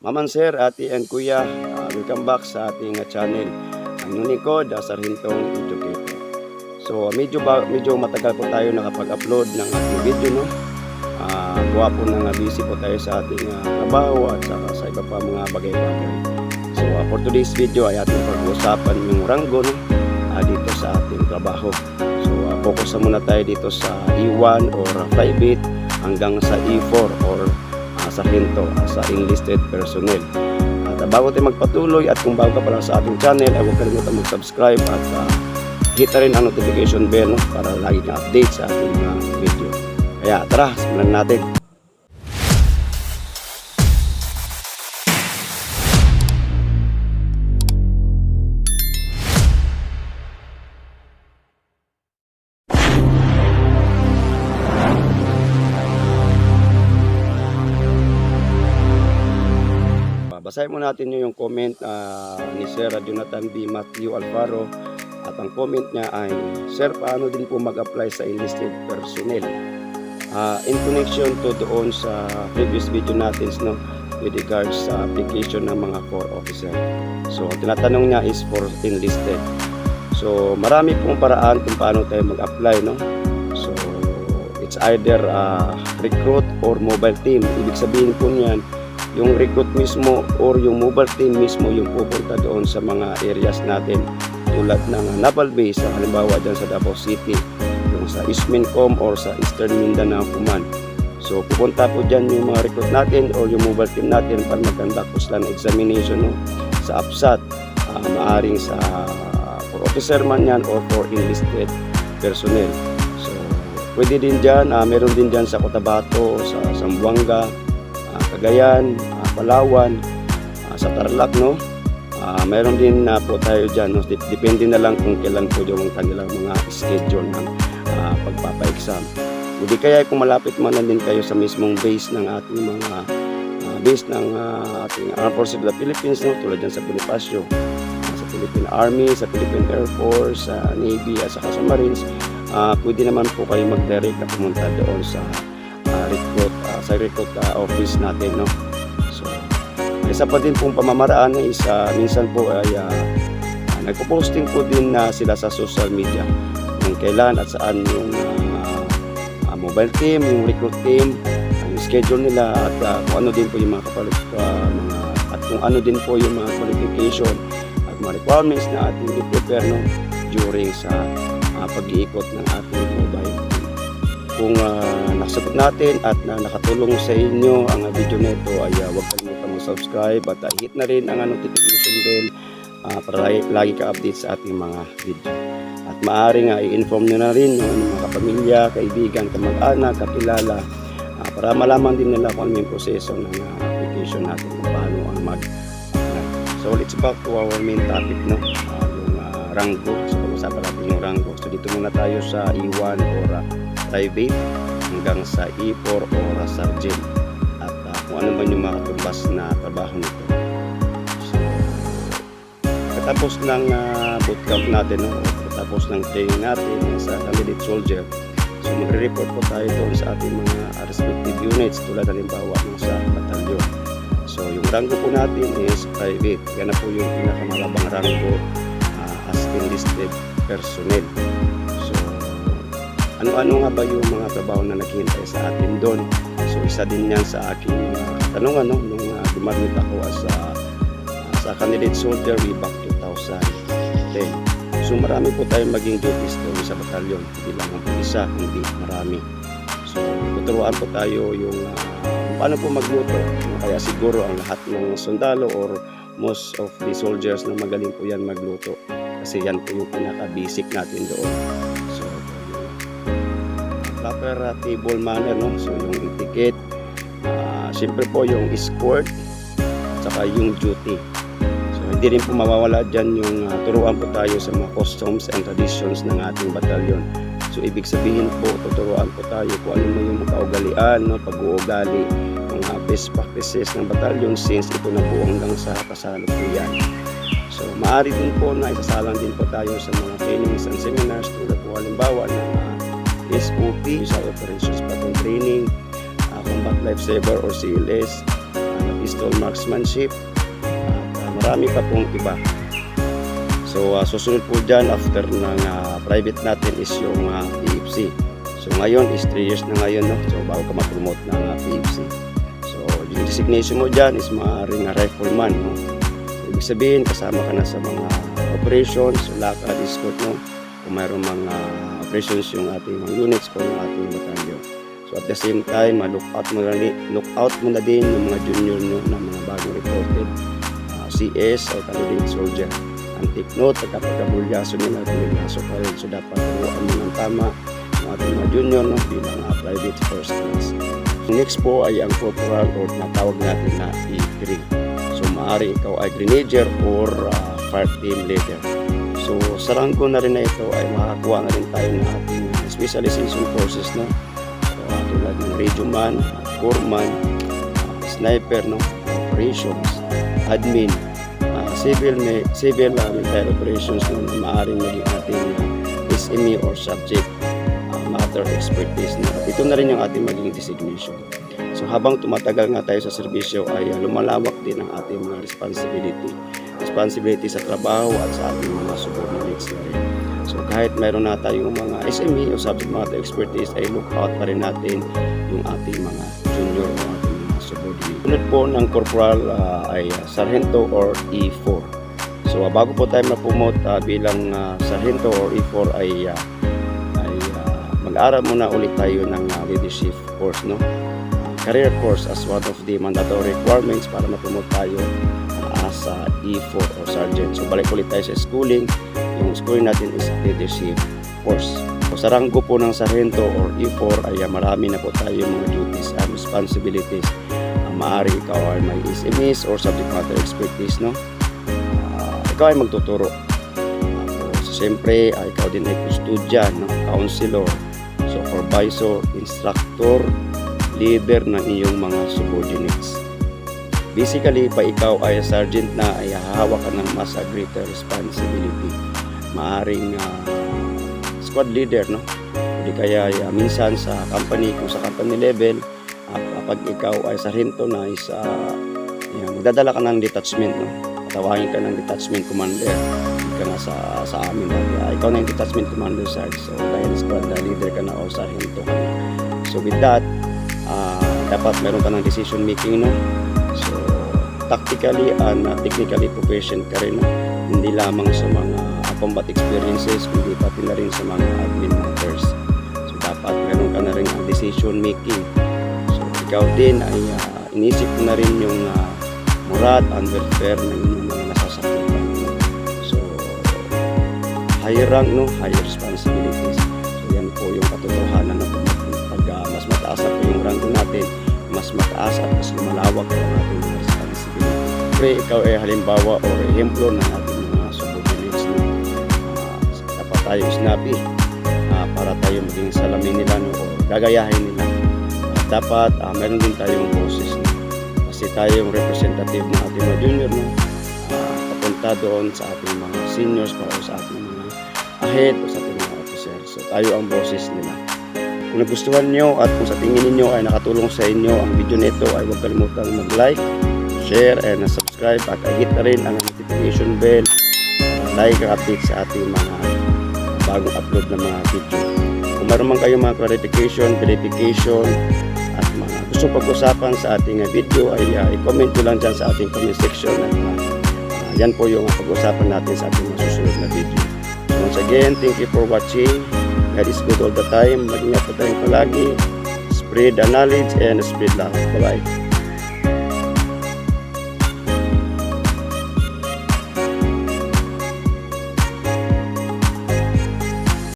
Maman Sir, Ate and Kuya, uh, welcome back sa ating uh, channel. Ang Unico, The Sarhintong Educator. So medyo ba, medyo matagal po tayo nakapag-upload ng ating video no. Uh, po nang uh, busy po tayo sa ating uh, at saka sa iba pa mga bagay-bagay. So uh, for today's video ay ating pag-uusapan yung ranggo no, uh, dito sa ating trabaho. So uh, focus na muna tayo dito sa E1 or uh, private hanggang sa E4 or uh, sa uh, sa enlisted personnel. At uh, bago tayo magpatuloy at kung bago ka pa lang sa ating channel ay huwag kalimutan mag-subscribe at uh, hit na rin ang notification bell no, para lagi ka update sa ating uh, video. Kaya tara, simulan natin. Basahin mo natin yung comment ah, ni Sir Jonathan B. Matthew Alvaro at ang comment niya ay Sir, paano din po mag-apply sa enlisted personnel? Ah, in connection to doon sa previous video natin no, with regards sa application ng mga core officer. So, tinatanong niya is for enlisted. So, marami pong paraan kung paano tayo mag-apply, no? So, it's either ah, recruit or mobile team. Ibig sabihin po niyan, yung recruit mismo or yung mobile team mismo yung pupunta doon sa mga areas natin tulad ng naval base, halimbawa dyan sa Davao City, yung sa Ismincom or sa Eastern Mindanao Command. So pupunta po dyan yung mga recruit natin or yung mobile team natin para magkanda po examination no, sa APSAT, ah, maaring sa for officer man yan or for enlisted personnel. So pwede din dyan, ah, meron din dyan sa Cotabato, sa Zamboanga, ah, Cagayan, ah, Palawan, ah, sa Tarlac, no? Ah, mayroon din na po tayo dyan, no? Dep- Depende na lang kung kailan po yung kanilang mga schedule ng ah, pagpapa-exam. O kaya kung malapit man lang din kayo sa mismong base ng ating mga ah, base ng ah, ating Armed Forces of the Philippines, no? Tulad dyan sa Bonifacio, ah, sa Philippine Army, sa Philippine Air Force, sa Navy, at saka sa Marines, ah, pwede naman po kayo mag-direct na pumunta doon sa uh, recruit sa recruit ah, office natin no? So isa pa din pong pamamaraan na isa minsan po ay uh, nagpo-posting po din na sila sa social media kung kailan at saan yung ah, ah, mobile team yung recruit team ang schedule nila at ah, kung ano din po yung mga kapalit mga at kung ano din po yung mga qualification at mga requirements na ating i-prepare no, during sa ah, pag-iikot ng ating kung uh, nakasagot natin at na nakatulong sa inyo ang uh, video nito ay uh, huwag kalimutan mag-subscribe at uh, hit na rin ang uh, notification bell uh, para lagi, lagi ka update sa ating mga video. At maaaring uh, i-inform nyo na rin yung mga kapamilya, kaibigan, kamag-anak, kakilala uh, para malaman din nila kung ano yung proseso ng uh, application natin kung paano ang mag So let's back to our main topic no, uh, yung uh, ranggo. So pag-usapan natin yung ranggo. So dito muna tayo sa E1 or uh, private hanggang sa E4 or sergeant at uh, kung ano man yung mga katumbas na trabaho nito. So, katapos ng uh, bootcamp natin, no, katapos ng training natin sa candidate soldier, so magre-report po tayo doon sa ating mga respective units tulad halimbawa ng sa batalyon. So yung rango po natin is private. Yan na po yung pinakamalabang rango uh, as enlisted personnel. Ano-ano nga ba yung mga trabaho na naghihintay sa atin doon. So isa din yan sa aking uh, katanungan no, nung uh, dumarmit ako as uh, sa candidate soldier way back 2010. So marami po tayong maging duties doon sa batalyon. Hindi lang ang isa, kundi marami. So tuturuan po tayo yung uh, paano po magluto. Kaya siguro ang lahat ng sundalo or most of the soldiers na magaling po yan magluto. Kasi yan po yung pinaka-basic natin doon. Proper uh, table manner no? So yung etiquette uh, siyempre po yung escort saka yung duty. So hindi rin po mawawala dyan yung uh, turuan po tayo sa mga customs and traditions ng ating batalyon. So ibig sabihin po tuturuan po tayo kung ano mo yung kaugalian no? Pag-uugali mga best practices ng batalyon since ito na po hanggang sa kasalukuyan. So maaari din po na isasalang din po tayo sa mga trainings and seminars tulad po halimbawa ng uh, SOP, sa Operations Platoon Training, uh, Combat Lifesaver or CLS, uh, pistol marksmanship, at ah, marami pa pong iba. So ah, susunod po dyan after ng ah, private natin is yung ah, PFC. So ngayon is 3 years na ngayon no. So bago ka ma-promote ng ah, PFC. So yung designation mo dyan is maaaring ah, rifleman no. So, ibig sabihin kasama ka na sa mga operations, lakad, escort no. Kung mayroong mga operations yung ating mga units o yung ating batalyon. So at the same time, look out mo na, look out mo na din yung mga junior nyo na mga bagong reported ah, CS o kalibing soldier. Ang take note, pagkapagkabulyaso nila, bulyaso pa rin. So dapat turuan mo ng tama ang ating mga junior no, bilang ah, private first class. Next po ay ang corporal or natawag natin na E3. So maaari ikaw ay grenadier or ah, fire team leader. So sa ranggo na rin na ito ay makakuha na rin tayo ng ating specialization courses no. So tulad ng radio man, corpsman, ah, sniper no, operations, admin, ah, civil may civil uh, military operations no, na maaaring maging ating ah, SME or subject ah, matter expertise no. Ito na rin yung ating magiging designation. So habang tumatagal nga tayo sa serbisyo ay ah, lumalawak din ang ating mga responsibility responsibility sa trabaho at sa ating mga subordinates. So kahit mayroon na tayong mga SME o subject matter expertise ay look out pa rin natin yung ating mga junior o ating mga subordinate. Sunod po ng corporal ah, ay sargento or E4. So ah, bago po tayo ma-promote ah, bilang ah, sargento or E4 ay ah, ay ah, mag-aral muna ulit tayo ng ah, leadership course no. Career course as one of the mandatory requirements para ma-promote tayo as ah, E4 or sergeant. So balik ulit tayo sa schooling. Yung schooling natin is leadership course. So, sa ranggo po ng sargento or E4 ay ah, marami na po tayo mga duties and responsibilities. Uh, maari ikaw ay may SMEs or subject matter expertise, no? Ah, ikaw ay magtuturo. Tapos, siyempre, ah, ikaw din ay custodian, no? counselor, supervisor, instructor, leader ng iyong mga subordinates. Basically, pa ikaw ay sergeant na ay hahawak ka ng mas greater responsibility. Maaring ah, squad leader, no? Hindi kaya ah, minsan sa company, kung sa company level, ah, kapag ikaw ay sargento na is ah, yan, magdadala ka ng detachment, no? Tawagin ka ng detachment commander. Ka nga sa, sa amin. Ah, ikaw na yung detachment commander, Sarge. So, dahil squad leader ka na o sargento ka na. So, with that, ah, dapat meron ka ng decision making, no? Tactically and uh, technically proficient ka rin? Hindi lamang sa mga uh, combat experiences, kundi pati na rin sa mga admin matters. So, dapat meron ka na rin ang decision making. So, ikaw din ay uh, inisip na rin yung uh, moral and welfare ng inyong mga nasasakupan. So, higher rank, no? Higher responsibilities. So, yan po yung katotohanan na pag, uh, mas mataas na po yung rank natin, mas mataas at mas lumalawak ang ating. Siyempre, ikaw ay halimbawa o ehemplo ng ating mga subordinates na uh, tayo snappy ah, para tayo maging salamin nila no, o gagayahin nila. At dapat ah, meron din tayong boses no? kasi tayo yung representative ng ating mga junior no? Ah, papunta doon sa ating mga seniors para sa ating mga ahead o sa ating mga officers. So tayo ang boses nila. Kung nagustuhan nyo at kung sa tingin ninyo ay nakatulong sa inyo ang video nito ay huwag kalimutang mag-like, share, and subscribe at hit na rin ang notification bell like ang update sa ating mga bagong upload na mga video. Kung meron man kayong mga clarification, verification, at mga gusto pag-usapan sa ating uh, video ay uh, i-comment nyo lang dyan sa ating comment section at uh, yan po yung pag-usapan natin sa ating susunod na video. So once again, thank you for watching. God is good all the time. Mag-ingat po tayong palagi. Spread the knowledge and spread love. Bye-bye.